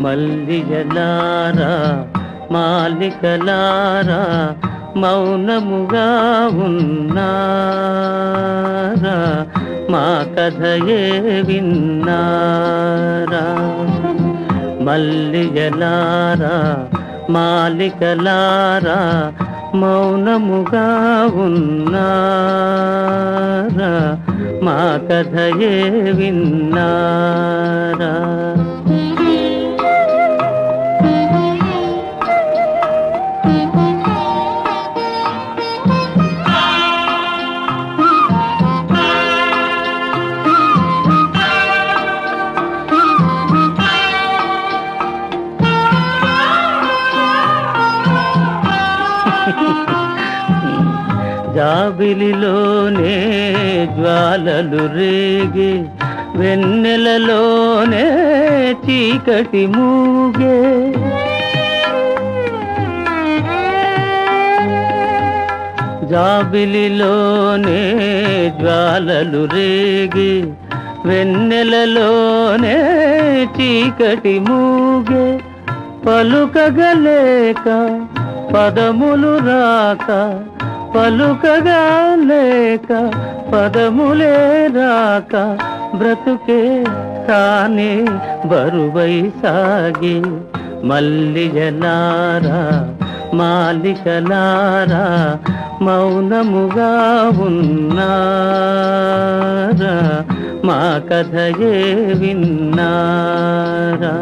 మల్లిగలారా మాలికలారా మౌనముగా ఉన్నారా? మా కథయే విన్నారా? మల్లిగలారా మాలికలారా మౌనముగా ఉన్నారా? మా కథయే విన్నారా? జాబిలిలోనే జ్వాలలు రేగే వెన్నెలలోనే చీకటి మూగే. జాబిలిలోనే జ్వాలలు రేగి వెన్నెలలోనే చీకటి మూగే. పలుకగలేక పదములు రాక పలుకగా లేక పదములే రాక బ్రతుకే కానే బరువై సాగి మల్లిగనారా మాలికలారా మౌనముగా ఉన్నారా మా కథయే విన్నారా?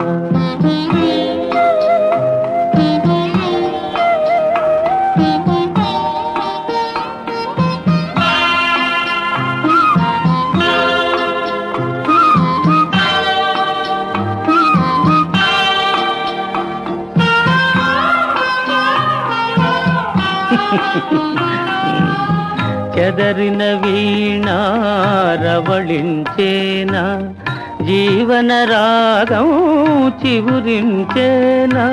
చెదరిన వీణారవళించేనా జీవన రాగం చివురించేనా?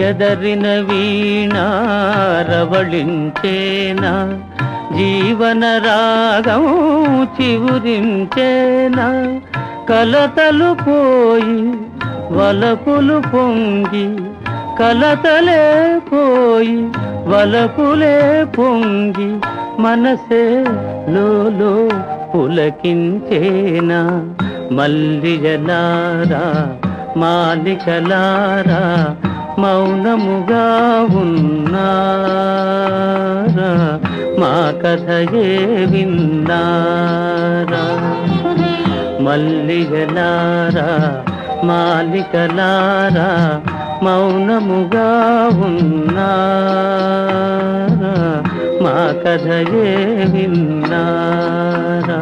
చెదరిన వీణారవళించేనా జీవన రాగం చివురించేనా? కలతలు పోయి వలపులు పొంగి కలతలే పోయి వలపులే పొంగి మనసే లోలో పులకించేనా మల్లిజలారా మాలికలారా మౌనముగా ఉన్నారా మా కథయే విన్నారా? మల్లిగలారా మాలికలారా మౌనముగా ఉన్నారా? మా కథయే విన్నారా?